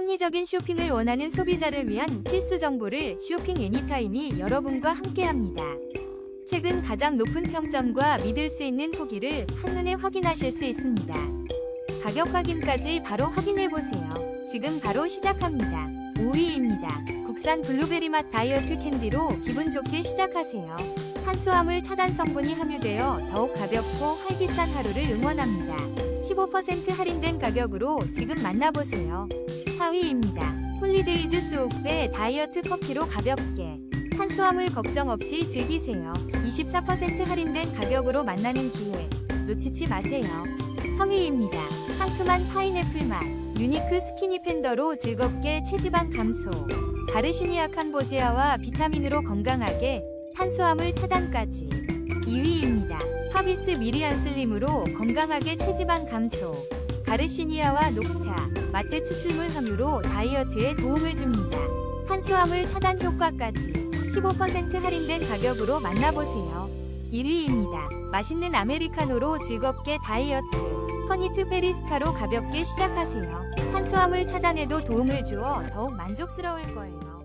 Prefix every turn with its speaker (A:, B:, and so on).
A: 합리적인 쇼핑을 원하는 소비자를 위한 필수 정보를 쇼핑 애니타임이 여러분과 함께합니다. 최근 가장 높은 평점과 믿을 수 있는 후기를 한눈에 확인하실 수 있습니다. 가격 확인까지 바로 확인해 보세요. 지금 바로 시작합니다. 5위입니다. 국산 블루베리 맛 다이어트 캔디로 기분 좋게 시작하세요. 탄수화물 차단 성분이 함유되어 더욱 가볍고 활기찬 하루를 응원합니다. 15% 할인된 가격으로 지금 만나보세요. 4위입니다. 홀리데이즈 스오프의 다이어트 커피로 가볍게 탄수화물 걱정 없이 즐기세요. 24% 할인된 가격으로 만나는 기회 놓치지 마세요. 3위입니다. 상큼한 파인애플 맛 유니크 스키니 팬더로 즐겁게 체지방 감소 가르시니 아 칸 보지아와 비타민으로 건강하게 탄수화물 차단까지 2위입니다. 하비스 미리안 슬림으로 건강하게 체지방 감소 가르시니아와 녹차, 마테 추출물 함유로 다이어트에 도움을 줍니다. 탄수화물 차단 효과까지 15% 할인된 가격으로 만나보세요. 1위입니다. 맛있는 아메리카노로 즐겁게 다이어트. 허니트 페리스타로 가볍게 시작하세요. 탄수화물 차단에도 도움을 주어 더욱 만족스러울 거예요.